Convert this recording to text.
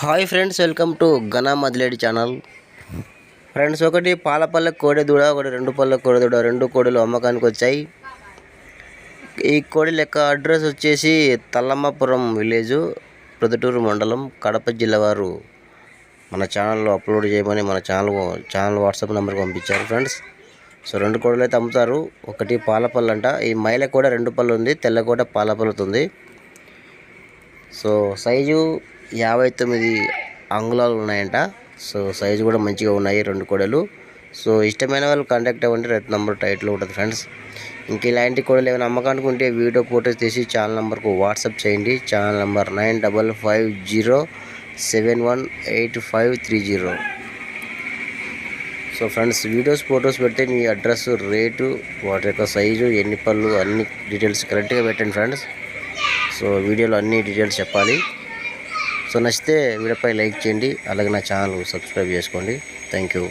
Hi friends welcome to Ghana Madiledi channel. Friends ఒకటి పాలపల్లె కోడెదూడ ఒకటి రెండు పళ్ళ కోడెదూడ రెండు కోడెలు అమ్మకానికి వచ్చాయి. ఈ కోడెల యొక్క అడ్రస్ వచ్చేసి తల్లమ్మపురం విలేజ్ ప్రొద్దుటూరు మండలం కడప జిల్లా వారు మన ఛానల్లో అప్లోడ్ చేయమని మన ఛానల్ ఛానల్ వాట్సాప్ నెంబర్కి పంపించారు ఫ్రెండ్స్. సో రెండు కోడలు అయితే అమ్ముతారు. ఒకటి పాలపల్లు అంట. ఈ మైల కూడా రెండు పళ్ళు ఉంది తెల్ల కూడా పాలపల్లుతుంది సో సైజు యాభై తొమ్మిది అంగుళాలు ఉన్నాయంట. సో సైజు కూడా మంచిగా ఉన్నాయి రెండు కోడలు. సో ఇష్టమైన వాళ్ళు కాంటాక్ట్ అవ్వండి. రెడ్ నెంబర్ టైట్లో ఉంటుంది ఫ్రెండ్స్. ఇంక ఇలాంటి కోడలు ఏమైనా అమ్మకానికి ఉంటే వీడియో ఫోటోస్ తీసి ఛానల్ నెంబర్కు వాట్సాప్ చేయండి. Channel number nine double five zero seven one eight five three zero so friends videos photos పెడితే మీ అడ్రస్ రేటు వాటి యొక్క సైజు ఎన్ని పళ్ళు అన్ని డీటెయిల్స్ కరెక్ట్గా పెట్టండి ఫ్రెండ్స్. సో వీడియోలో అన్ని డీటెయిల్స్ చెప్పాలి. సో నచ్చితే వీడియోపై లైక్ చేయండి అలాగే నా ఛానల్ సబ్స్క్రైబ్ చేసుకోండి. Thank you.